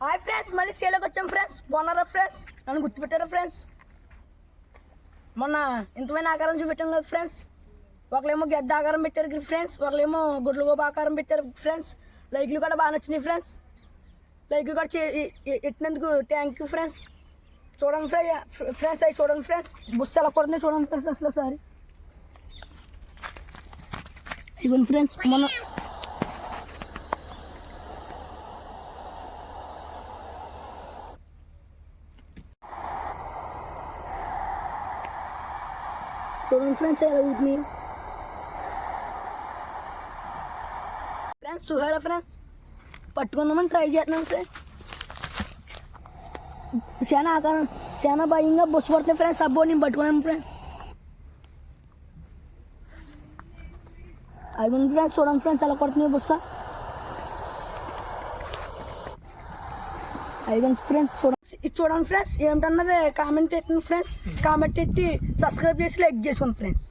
Hi friends మళ్ళీ సేలోకి వచ్చాం friends బాగున్నారా ఫ్రెండ్స్ నన్ను గుర్తుపెట్టారా ఫ్రెండ్స్ మొన్న ఇంతమైన ఆకారం చూపెట్టాం కదా ఫ్రెండ్స్ ఒకళ్ళేమో గెద్ద ఆకారం పెట్టారు ఫ్రెండ్స్ ఒకళ్ళేమో గుడ్ల గోబ ఆకారం పెట్టారు ఫ్రెండ్స్ లైక్లు కూడా బాగా నచ్చినాయి ఫ్రెండ్స్ లైక్లు కూడా చే ఎట్టినందుకు థ్యాంక్ యూ ఫ్రెండ్స్ చూడండి ఫ్రై ఫ్రెండ్స్ అవి చూడండి ఫ్రెండ్స్ బుస్ ఎలా పడుతుంది చూడండి ఫ్రెండ్స్ అసలు ఒకసారి. ఇవ్వండి ఫ్రెండ్స్ మొన్న చూడండి ఫ్రెండ్స్ ఎలా వీటిని ఫ్రెండ్స్ సుహారా ఫ్రెండ్స్ పట్టుకుందామని ట్రై చేస్తున్నాను ఫ్రెండ్స్ చాలా ఆకారం చాలా భయంగా బస్సు పడుతుంది ఫ్రెండ్స్ అబ్బో నేను పట్టుకున్నాను ఫ్రెండ్స్ అది ఉంది ఫ్రెండ్స్ చూడండి ఫ్రెండ్స్ ఎలా పడుతుంది బస్సు ఫ్రెండ్స్ చూడండి ఇది చూడండి ఫ్రెండ్స్ ఏమిటన్నది? కామెంట్ పెట్టండి ఫ్రెండ్స్ కామెంట్ పెట్టి సబ్స్క్రైబ్ చేసి లైక్ చేసుకోండి ఫ్రెండ్స్